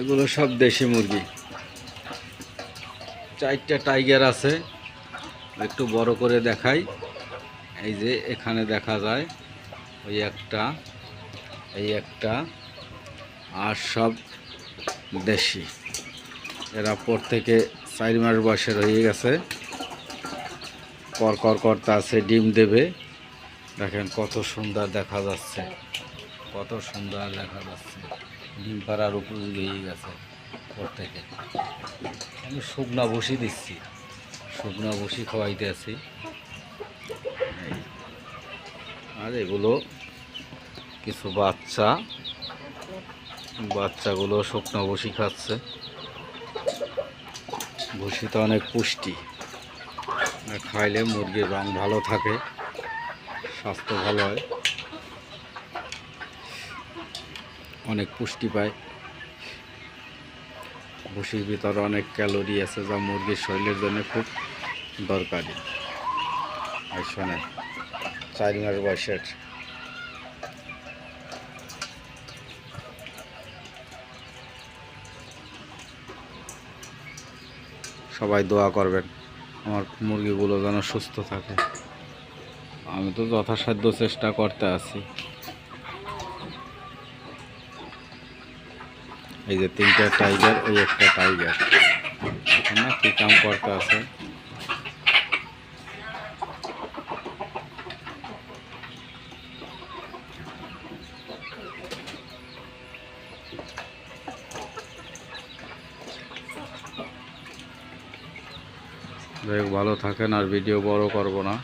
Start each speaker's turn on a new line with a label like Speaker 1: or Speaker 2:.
Speaker 1: এগুলো সব দেশি মুরগি। চারটা টাইগার আছে, একটু বড় করে দেখাই। এই যে এখানে দেখা যায়, ওই একটা, এই একটা, আর সব দেশি। এরা পর থেকে চার মাস বয়সের হয়ে গেছে। কর কর করতে আছে, ডিম দেবে। দেখেন কত সুন্দর দেখা যাচ্ছে, কত সুন্দর দেখা যাচ্ছে। ডিম পাড়ার উপযোগী হয়ে গেছে পর থেকে। আমি শুকনা বসি দিচ্ছি। শুকনা বসি খাওয়াইতে আছি। আর এগুলো কিছু বাচ্চা। বাচ্চাগুলো শুকনো বসি খাচ্ছে। বসিতে অনেক পুষ্টি। খাইলে মুরগির রং ভালো থাকে, স্বাস্থ্য ভালো হয়। অনেক পুষ্টি পায়। ভুসির ভিতরে অনেক ক্যালোরি আছে যা মুরগির শরীরের জন্য খুব দরকারি। আর শোনেন, চার মাস বয়সের। সবাই দোয়া করবেন, আমার মুরগিগুলো যেন সুস্থ থাকে। আমি তো যথাসাধ্য চেষ্টা করতে আছি। এই যে তিনটা টাইগার ওই একটা টাইগার এখন না কাম করতে আছে? যাই ভালো থাকেন আর ভিডিও বড় করব না।